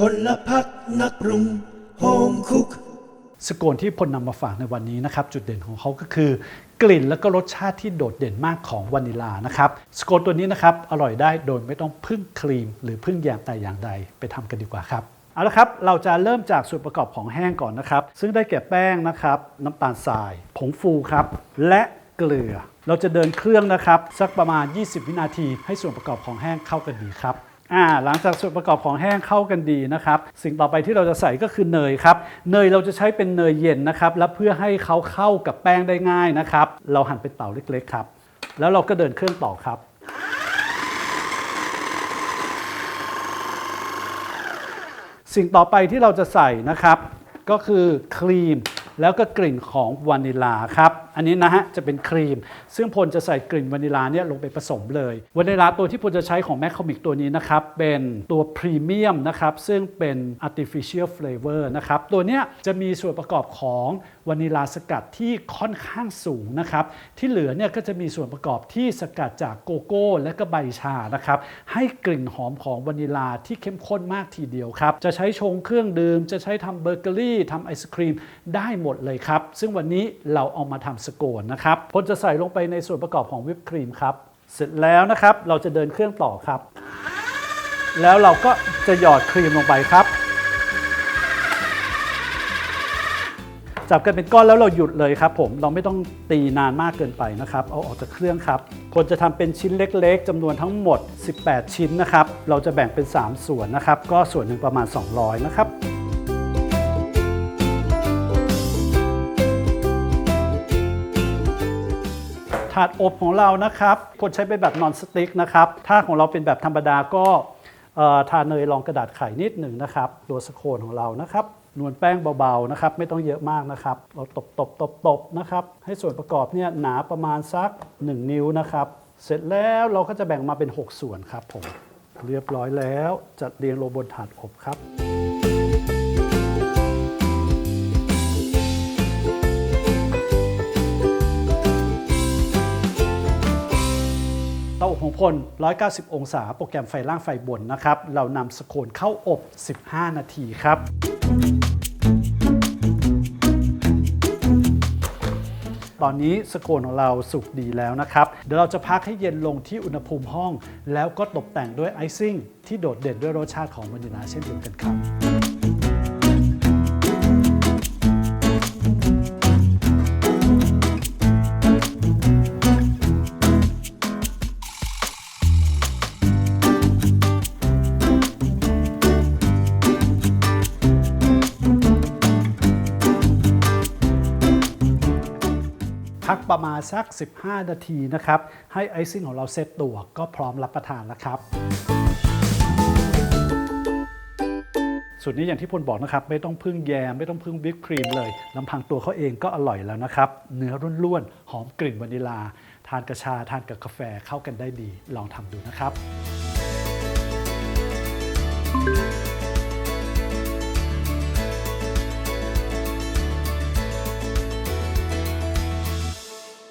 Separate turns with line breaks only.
พลพักนักปรุงโฮมคุก
สโกนที่พลนำมาฝากในวันนี้นะครับ จุดเด่นของเขาก็คือกลิ่นและก็รสชาติที่โดดเด่นมากของวานิลานะครับ สโกนตัวนี้นะครับ อร่อยได้โดยไม่ต้องพึ่งครีม หรือพึ่งแยมแต่อย่างใดไปทำกันดีกว่าครับเอาละครับ เราจะเริ่มจากส่วนประกอบของแห้งก่อนนะครับ ซึ่งได้แก่แป้งนะครับ น้ำตาลทราย ผงฟูครับ และเกลือ เราจะเดินเครื่องนะครับ สักประมาณ 20 วินาที ให้ส่วนประกอบของแห้งเข้ากันดีครับ อ่าหลังจากส่วนประกอบของแห้งเข้ากันดีนะครับ สิ่งต่อไปที่เราจะใส่ก็คือเนยครับเนยเราจะใช้เป็นเนยเย็นนะครับ และเพื่อให้เขาเข้ากับแป้งได้ง่ายนะครับ เราหั่นเป็นเต๋าเล็กๆครับ แล้วเราก็เดินเครื่องต่อครับสิ่งต่อไปที่เราจะใส่นะครับ ก็คือครีม แล้วก็กลิ่นของวานิลาครับ อันนี้นะฮะจะเป็นครีม ซึ่งพลจะใส่กลิ่นวานิลาเนี่ยลงไปผสมเลยวานิลาตัวที่พลจะใช้ของแมคคอมิกตัวนี้นะครับ เป็นตัวพรีเมียมนะครับ ซึ่งเป็น artificial flavor นะครับ ตัวเนี้ยจะมีส่วนประกอบของ วานิลาสกัดที่ค่อนข้างสูงนะครับ ที่เหลือเนี่ยก็จะมีส่วนประกอบที่สกัดจากโกโก้และก็ใบชานะครับ ให้กลิ่นหอมของวานิลาที่เข้มข้นมากทีเดียวครับ จะใช้ชงเครื่องดื่ม จะใช้ทำเบเกอรี่ทำไอศครีมได้หมดเลยครับ ซึ่งวันนี้เราเอามาทำสโกนนะครับพลจะใส่ลงไปในส่วนประกอบของวิปครีมครับ เสร็จแล้วนะครับ เราจะเดินเครื่องต่อครับ แล้วเราก็จะหยอดครีมลงไปครับ จับกันเป็นก้อนแล้วเราหยุดเลยครับผมเราไม่ต้องตีนานมากเกินไปนะครับ เอาออกจากเครื่องครับพลจะทำเป็นชิ้นเล็กๆจำนวนทั้งหมด 18 ชิ้นนะครับ เราจะแบ่งเป็น 3 ส่วนนะครับ ก็ส่วนหนึ่งประมาณ 200 นะครับถาดอบของเรานะครับคนใช้เป็นแบบนอนสติ๊กนะครับถ้าของเราเป็นแบบธรรมดาก็ทาเนยรองกระดาษไข่นิดหนึ่งนะครับ ตัวสโคนของเรานะครับ นวลแป้งเบาๆนะครับไม่ต้องเยอะมากนะครับ เราตบตบตบตบนะครับให้ส่วนประกอบเนี่ยหนาประมาณสัก 1 นิ้วนะครับ เสร็จแล้วเราก็จะแบ่งมาเป็น 6 ส่วนครับผมเรียบร้อยแล้วจัดเรียงลงบนถาดอบครับเตาอบของพล 190 องศา โปรแกรมไฟล่างไฟบนนะครับ เรานำสโคนเข้าอบ 15 นาทีครับ ตอนนี้สโคนของเราสุกดีแล้วนะครับ เดี๋ยวเราจะพักให้เย็นลงที่อุณหภูมิห้อง แล้วก็ตกแต่งด้วยไอซิ่งที่โดดเด่นด้วยรสชาติของวานิลาเช่นเดียวกันครับ พักประมาณสัก 15 นาทีนะครับ ให้ไอซิ่งของเราเซตตัวก็พร้อมรับประทานแล้วครับสูตรนี้อย่างที่พลบอกนะครับ ไม่ต้องพึ่งแยม ไม่ต้องพึ่งวิปครีมเลยลำพังตัวเขาเองก็อร่อยแล้วนะครับ เนื้อร่วนๆ หอมกลิ่นวานิลา ทานกับชาทานกับกาแฟเข้ากันได้ดี ลองทำดูนะครับ